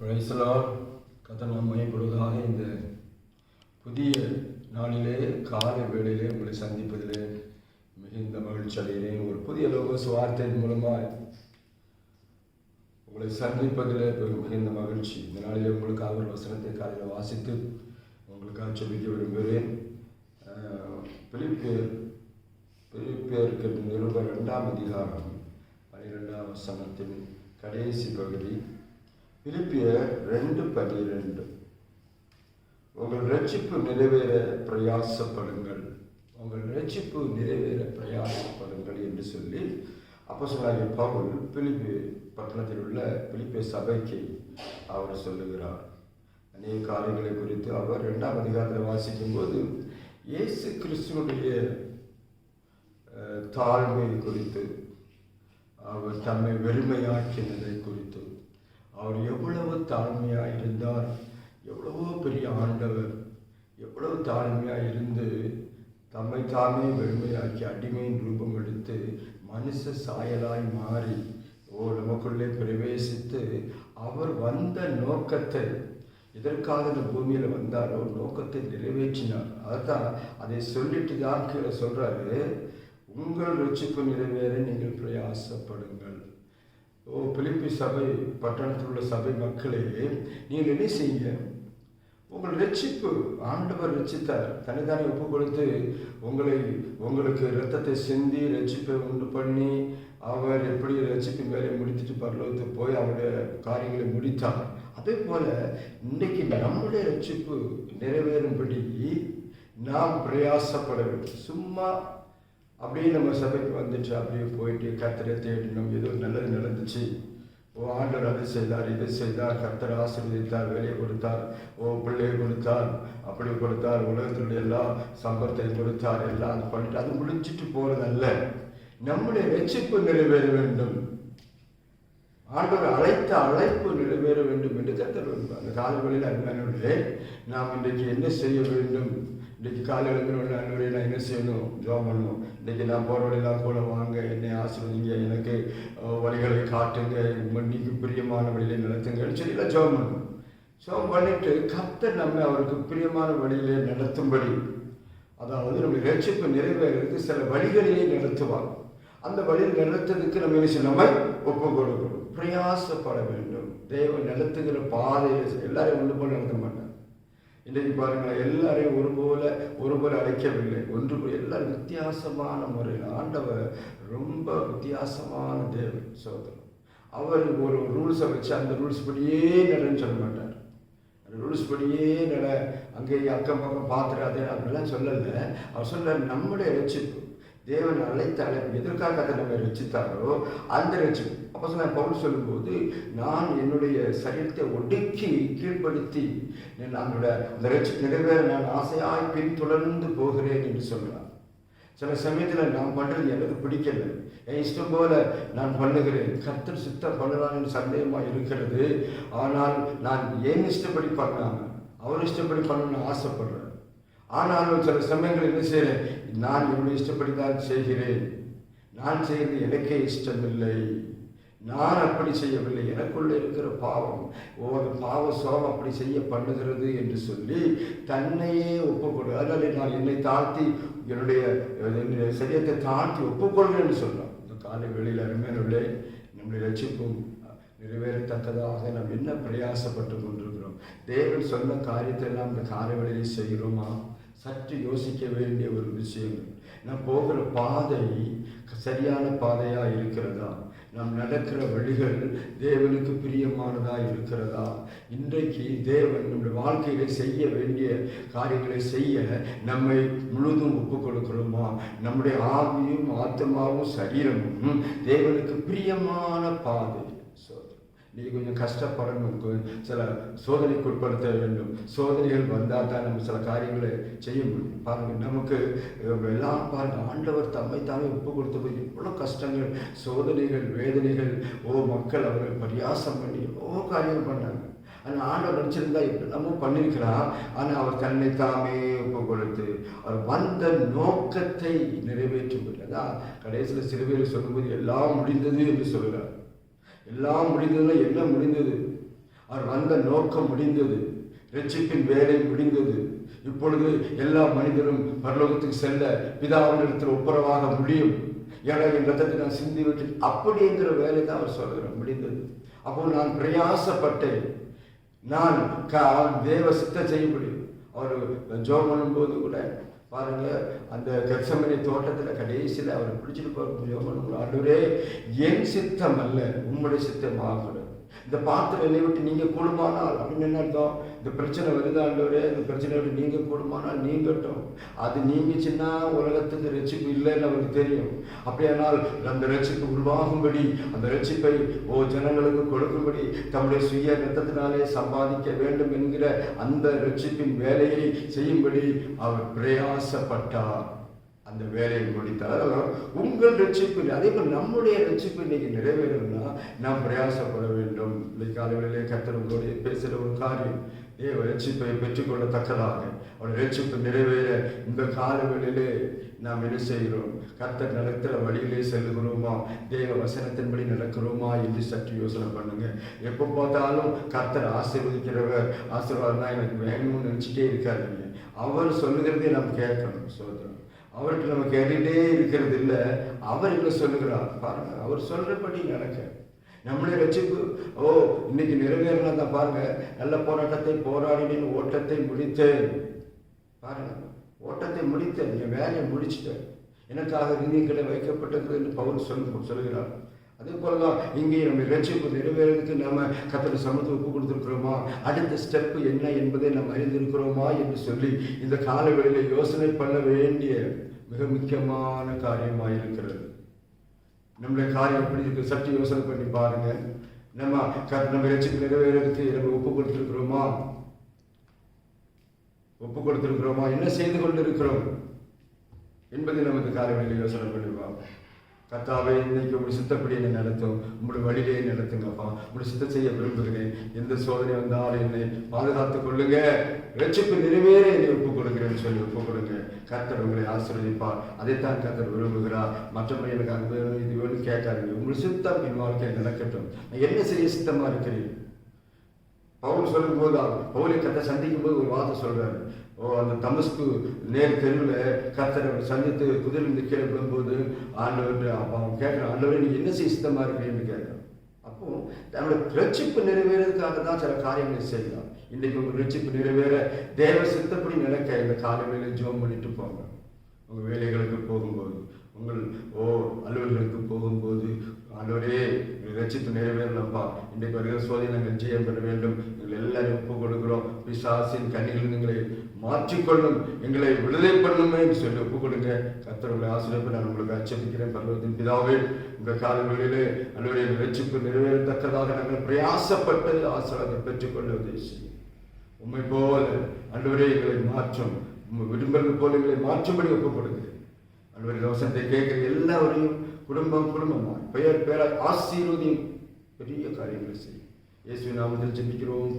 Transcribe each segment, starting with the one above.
பிரைசலால் கதை நாம் இந்த புதிய நாளிலே காலை வேளையிலே உங்களை சந்திப்பதிலே மிகுந்த மகிழ்ச்சி அடைகிறேன். ஒரு புதிய லோக சுவார்த்தையின் மூலமாக உங்களை சந்திப்பதிலே மிகுந்த மகிழ்ச்சி. இந்த நாளிலே உங்களுக்காக ஒரு வசனத்தை காலையில் வாசித்து உங்களுக்காக சொல்லிக்க விரும்புகிறேன். அஹ், பிலிப்பியர் பிலிப்பியருக்கு நிருபர் இரண்டாம் அதிகாரம் பனிரெண்டாம் வசனத்தின் கடைசி பகுதி. பிலிப்பியர் ரெண்டு பன்னிரெண்டு. உங்கள் ரட்சிப்பு நிறைவேற பிரயாசப்படுங்கள். உங்கள் ரட்சிப்பு நிறைவேற பிரயாசப்படுங்கள் என்று சொல்லி அப்போ சொன்னாங்க பவுல் பிலிப்பி பட்டணத்தில் உள்ள பிலிப்பிய சபைக்கு அவர் சொல்லுகிறார். அநேக காரியங்களை குறித்து அவர் இரண்டாம் அதிகாரத்தில் வாசிக்கும் போது இயேசு கிறிஸ்துவனுடைய தாழ்மை குறித்து அவர் தம்மை வெறுமையாக்கினதை குறித்து அவர் எவ்வளவு தாழ்மையாக இருந்தார் எவ்வளவோ பெரிய ஆண்டவர் எவ்வளவு தாழ்மையாக இருந்து தம்மை தாமே வெறுமையாக்கி அடிமையின் ரூபம் எடுத்து மனுஷ சாயலாய் மாறி ஓ நமக்குள்ளே பிரவேசித்து அவர் வந்த நோக்கத்தை எதற்காக இந்த பூமியில் வந்தாரோ நோக்கத்தை நிறைவேற்றினார். அதான் அதை சொல்லிட்டு தான் கீழே சொல்கிறாரு உங்கள் ரட்சிப்பு நிறைவேற நீங்கள் பிரயாசப்படுங்கள். ஓ பிலிப்பி சபை பட்டணத்தில் உள்ள சபை மக்களே நீங்கள் என்ன செய்யுங்க? உங்கள் ரட்சிப்பு ஆண்டவர் ரட்சித்தார். தனிதானே ஒப்பு கொடுத்து உங்களை உங்களுக்கு ரத்தத்தை சிந்தி ரட்சிப்பை உண்டு பண்ணி அவர் எப்படி ரட்சிப்பின் வேலையை முடித்துட்டு பரலோகத்து போய் அவருடைய காரியங்களை முடித்தார். அதே போல இன்னைக்கு நம்முடைய ரட்சிப்பு நிறைவேறும்படி நாம் பிரயாசப்பட வேண்டும். சும்மா அப்படியே நம்ம சபைக்கு வந்துட்டு அப்படியே போயிட்டு கத்தரை தேடினோம். ஏதோ நல்லது நடந்துச்சு. ஓ ஆண்டவர் அதை செய்தார் இதை செய்தார். கத்தரை ஆசீர்வதித்தார் வேலையை கொடுத்தார். ஓ பிள்ளையை கொடுத்தார் அப்படி கொடுத்தார். உலகத்தினுடைய எல்லா சம்பளத்தையும் கொடுத்தார். எல்லாம் அது பண்ணிட்டு அது முடிஞ்சிட்டு போகிறதல்ல நம்முடைய ரட்சிப்பு நிறைவேற வேண்டும். ஆண்டவர் அழைத்த அழைப்பு நிறைவேற வேண்டும் என்று கத்தர் அந்த காலங்களில் அருமையானவர்களே நாம் இன்றைக்கு என்ன செய்ய வேண்டும்? இன்றைக்கு காலை எழுந்திரோட அன்பரை நான் என்ன செய்யணும்? ஜோம் பண்ணணும். இன்றைக்கி நான் போகிற வழியெல்லாம் கூட வாங்க என்னை ஆசீர்வதிங்க எனக்கு வழிகளை காட்டுங்க மன்னிக்கு பிரியமான வழியிலே நடத்துங்கன்னு சொல்லி எல்லாம் ஜோம் பண்ணணும். ஜோம் பண்ணிட்டு கர்த்தர் நம்ம அவருக்கு பிரியமான வழியிலே நடத்தும்படி அதாவது நம்ம ரட்சிப்பு நிறைவேறதுக்கு சில வழிகளிலே நடத்துவார். அந்த வழியில் நடத்துறதுக்கு நம்ம என்ன செய்யணும்? நம்ம ஒப்பு கொடுக்கணும். பிரயாசப்பட வேண்டும். தேவன் நடத்துகிற பாதையை எல்லாரையும் ஒன்று போல் நடத்த மாட்டார். இன்றைக்கு பாருங்களேன் எல்லாரையும் ஒரு போல ஒரு போல அழைக்கவில்லை. ஒன்று போல எல்லாரும் வித்தியாசமான முறையில் ஆண்டவர் ரொம்ப வித்தியாசமான தேவன் சோதனம் அவர் ஒரு ரூல்ஸை வச்சு அந்த ரூல்ஸ் படியே நடன்னு சொல்ல மாட்டார். அந்த ரூல்ஸ் படியே நட அங்கேயே அக்கம் பக்கம் பார்த்துடாதே அப்படிலாம் சொல்லலை. அவர் சொல்ல நம்முடைய ரசிப்பு தேவன் அழைத்த எதற்காக அதை நம்ம ரசித்தாரோ அந்த ரசி அப்போ சொன்ன பவுல் சொல்லும்போது நான் என்னுடைய சரீரத்தை ஒடுக்கி கீழ்ப்படுத்தி நான் அந்த ரசி நிறைவேற நான் ஆசையாய் பின்தொடர்ந்து போகிறேன் என்று சொல்கிறான் சில சமயத்தில் நான் பண்ணுறது எனக்கு பிடிக்கல. என் இஷ்டம் போல நான் பண்ணுகிறேன். கத்தர் சித்தம் பண்ணலாம்னு சந்தேகமாக இருக்கிறது. ஆனால் நான் ஏன் இஷ்டப்படி பண்ணாமல் அவர் இஷ்டப்படி பண்ணணும்னு ஆசைப்படுறேன். ஆனாலும் சில சமயங்கள் என்ன செய்கிறேன் நான் என்னுடைய இஷ்டப்படி தான் செய்கிறேன். நான் செய்கிறது எனக்கே இஷ்டமில்லை. நான் அப்படி செய்யவில்லை. எனக்குள்ள இருக்கிற பாவம் ஒவ்வொரு பாவ சோகம் அப்படி செய்ய பண்ணுகிறது என்று சொல்லி தன்னையே ஒப்புக்கொடு. அதனால் நான் என்னை தாழ்த்தி என்னுடைய என்னுடைய சரியத்தை தாழ்த்தி ஒப்புக்கொள்கிறேன்னு சொன்னோம் இந்த காலை வெளியில் அருமையானவர்களே நம்முடைய லட்சிப்பும் நிறைவேறத்தக்கதாக நாம் என்ன பிரயாசப்பட்டு கொண்டிருக்கிறோம்? தேவன் சொன்ன காரியத்தை எல்லாம் இந்த காலை வழியில் செய்கிறோமா? சற்று யோசிக்க வேண்டிய ஒரு விஷயங்கள் நான் போகிற பாதை சரியான பாதையாக இருக்கிறதா? நாம் நடக்கிற வழிகள் தேவனுக்கு பிரியமானதாக இருக்கிறதா? இன்றைக்கு தேவன் நம்முடைய வாழ்க்கையில செய்ய வேண்டிய காரியங்களை செய்ய நம்மை முழுதும் ஒப்பு கொடுக்கிறோமா? நம்முடைய ஆவியும் ஆத்மாவும் சரீரமும் தேவனுக்கு பிரியமான பாதை. நீ கொஞ்சம் கஷ்டப்படணும். சில சோதனைக்கு உட்படுத்த வேண்டும். சோதனைகள் வந்தால் தான் நம்ம சில காரியங்களை செய்ய முடியும். பாருங்கள் நமக்கு எல்லாம் பாருங்க ஆண்டவர் தம்மை தாமே ஒப்பு கொடுத்த போது எவ்வளோ கஷ்டங்கள் சோதனைகள் வேதனைகள் ஓ மக்கள் அவர்கள் பரியாசம் பண்ணி எவ்வளோ காரியங்கள் பண்ணாங்க ஆனால் ஆண்டவர் நினச்சிருந்தா எப்படிலாமோ பண்ணியிருக்கிறார் ஆனால் அவர் தன்னை தாமே ஒப்பு கொடுத்து அவர் வந்த நோக்கத்தை நிறைவேற்றுவது அதான் கடைசியில் சிறுவையில் சொல்லும்போது எல்லாம் முடிந்தது என்று சொல்கிறார் எல்லாம் முடிந்ததுன்னா என்ன முடிந்தது? அவர் வந்த நோக்கம் முடிந்தது. ரட்சிப்பின் வேலை முடிந்தது. இப்பொழுது எல்லா மனிதரும் பரலோகத்துக்கு செல்ல பிதாவினிடத்தில் ஒப்புரவாக முடியும். எனவே ரத்தத்தை நான் சிந்தி விட்டு அப்படிங்கிற வேலை தான் அவர் சொல்கிறார். முடிந்தது. அப்போ நான் பிரயாசப்பட்டேன். நான் தேவ சித்த செய்ய முடியும் அவர் ஜோம் பண்ணும்போது கூட பாருங்கள் அந்த கெப்சமணி தோட்டத்தில் கடைசியில் அவர் பிடிச்சிட்டு போகிற ஜோம் பண்ணும்போது ஆண்டவரே என் சித்தம் அல்ல உம்முடைய சித்தம் ஆகணும் இந்த பாத்திரம் என்னை விட்டு நீங்க கூடுமானால் அப்படின்னு என்ன அர்த்தம்? இந்த பிரச்சனை வருதாண்டவரே இந்த பிரச்சனை விட்டு நீங்க கூடுமானால் நீங்கட்டும் அது நீங்கிச்சுன்னா உலகத்துக்கு ரட்சிப்பு இல்லைன்னு அவருக்கு தெரியும். அப்படியானால் அந்த ரட்சிப்பு உருவாகும்படி அந்த ரட்சிப்பை ஓ ஜனங்களுக்கு கொடுக்கும்படி தம்முடைய சுய ரத்தத்தினாலே சம்பாதிக்க வேண்டும் என்கிற அந்த ரட்சிப்பின் வேலையை செய்யும்படி அவர் பிரயாசப்பட்டார். அந்த வேலையை முடித்தார் உங்கள் ரட்சிப்பு அதே போல் நம்முடைய ரட்சிப்பு இன்னைக்கு நிறைவேறணும்னா நாம் பிரயாசப்பட வேண்டும். இன்னைக்கு காலைகளிலே கத்தனங்களோடு பேசுகிற ஒரு காரியம் ஏ ரட்சிப்பை பெற்றுக்கொள்ளத்தக்கதாக. அவருடைய ரட்சிப்பு நிறைவேற. இந்த காலங்களிலே நாம் என்ன செய்கிறோம்? கர்த்தர் நடத்துகிற வழியிலே செல்லுகிறோமா? தேவ வசனத்தின்படி நடக்கிறோமா? என்று சற்று யோசனை பண்ணுங்க. எப்போ பார்த்தாலும் கர்த்தர் ஆசீர்வதிக்கிறவர். ஆசீர்வாதம் தான் எனக்கு வேணும்னு நினச்சிட்டே இருக்காருங்க அவர் சொல்லுகிறதே நம்ம கேட்கணும் சோதரம் அவர்கிட்ட நம்ம கேட்டுகிட்டே இருக்கிறது இல்லை. அவர் என்ன சொல்லுகிறார். பாருங்க அவர் சொல்றபடி நடக்க. நம்மளே ரட்சிப்பு ஓ இன்னைக்கு நிறைவேறினா தான் பாருங்க. நல்ல போராட்டத்தை போராடினேன் ஓட்டத்தை முடித்தேன். பாருங்க ஓட்டத்தை முடித்தேன். என் வேலையை முடிச்சிட்டேன். எனக்காக நீதிகளை வைக்கப்பட்டது என்று பவுல் சொல்லு சொல்கிறார் அதே போலதான் இங்கே நம்ம ரட்சிப்பு நிறைவேறதுக்கு நம்ம கத்தனை சமத்து ஒப்பு கொடுத்திருக்கிறோமா? அடுத்த ஸ்டெப்பு என்ன என்பதை நாம் அறிந்திருக்கிறோமா என்று சொல்லி இந்த காலவெளியில் யோசனை பண்ண வேண்டிய மிக முக்கியமான காரியமாக இருக்கிறது. நம்முடைய காரியம் எப்படி இருக்கு? சற்று யோசனை பண்ணி பாருங்க. நம்ம க- நம்ம ரட்சிப்பு நிறைவேறதுக்கு நம்ம ஒப்பு கொடுத்துருக்குறோமா? ஒப்பு கொடுத்துருக்கிறோமா? என்ன செய்து கொண்டிருக்கிறோம்? என்பதை நமக்கு காரியங்களில் யோசனை பண்ணுவோம் கத்தாவை இன்னைக்கு உங்களுடைய சித்தப்படி என்னை நடத்தும். உங்களுடைய வழியிலே நடத்துங்கப்பா. உங்களுடைய சித்தம் செய்ய விரும்புகிறேன். எந்த சோதனை வந்தாலும் என்னை பாதுகாத்துக் கொள்ளுங்க. ரட்சிப்பு நிறைவேற என்னை ஒப்புக் கொடுக்கிறேன்னு சொல்லி ஒப்புக் கொடுங்க. கர்த்தர் உங்களை ஆசீர்வதிப்பார். அதைத்தான் கர்த்தர் விரும்புகிறார். மற்றபடி எனக்கு அந்த இது வேணும் கேட்காதீங்க. உங்களுடைய சித்தம் என் வாழ்க்கையில் நடக்கட்டும். நான் என்ன செய்ய சித்தமா இருக்கிறேன்? பவுல் சொல்லும்போது போது பவுலை கத்தை சந்திக்கும் போது ஒரு வார்த்தை சொல்றாரு. அந்த தமஸ்கு நேர் தெருவில் கத்தரை சந்தித்து குதிரிலிருந்து கீழே விழும்போது ஆண்டவர் அப்போ அவன் கேட்குறான் ஆண்டவர் நீ என்ன செய்ய சித்தமாக இருக்கிறேன்னு கேட்குறான் அப்போ நம்மளோட ரட்சிப்பு நிறைவேறதுக்காக தான் சில காரியங்களை செய்யலாம் இன்றைக்கு உங்கள் ரட்சிப்பு நிறைவேற தேவ சித்தப்படி நினைக்க இந்த காலையில ஜோம் பண்ணிட்டு போங்க. உங்கள் வேலைகளுக்கு போகும்போது உங்கள் ஓ அலுவலர்களுக்கு போகும்போது ஆண்டவரே எங்கள் ரட்சித்து நிறைவேறலப்பா இன்றைக்கு வருகிற சோதனை நாங்கள் ஜெயம் பெற வேண்டும். எங்கள் எல்லாரும் ஒப்பு கொடுக்கிறோம். பிசாசின் கண்ணிகள் எங்களை மாற்றிக்கொள்ளும் எங்களை விடுதலை பண்ணுமே என்று சொல்லி ஒப்பு கொடுங்க. கத்தர்களை ஆசிரியப்பை நான் உங்களுக்கு அச்சரிக்கிறேன் பரலோகத்தின் பிதாவே உங்கள் காலங்களிலே அலுவலக ரட்சிப்பு நிறைவேறத்தக்கதாக நாங்கள் பிரயாசப்பட்டு ஆசிரியர் பெற்றுக்கொள்ள செய்யும் உண்மை போல அன்றுவரே எங்களை மாற்றும். உம்மை விரும்புறது போல எங்களை மாற்றும்படி ஒப்புக் கொடுக்கிறேன். அன்றுவரே ரோசத்தை கேட்கிற எல்லாவரையும் குடும்பம் குடும்பமாய் பெயர் பேர ஆசீர்வதியும் பெரிய காரியங்களை செய்யும். இயேசுவின் நாமத்தில் ஜெபிக்கிறோம்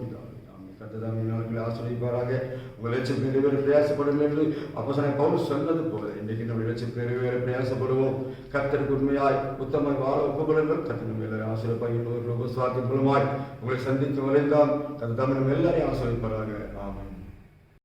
பிதாவே நாட்களை ஆசிரியப்பாராக உங்கள் லட்சம் நிறைவேற பிரயாசப்படும் என்று அப்போ சொன்ன பவுல் சொன்னது போல இன்றைக்கு நம்ம லட்சம் நிறைவேற பிரயாசப்படுவோம். கத்தருக்கு உண்மையாய் உத்தமாய் வாழ ஒப்புக்கொள்ளுங்கள். கர்த்தர் நம்ம எல்லாரும் ஆசிரியப்பாய் இன்னொரு உபஸ்வாத்தின் மூலமாய் உங்களை சந்தித்து வரைந்தான் கர்த்தர் நம்ம எல்லாரையும் ஆசிரியப்பாராக ஆமாம்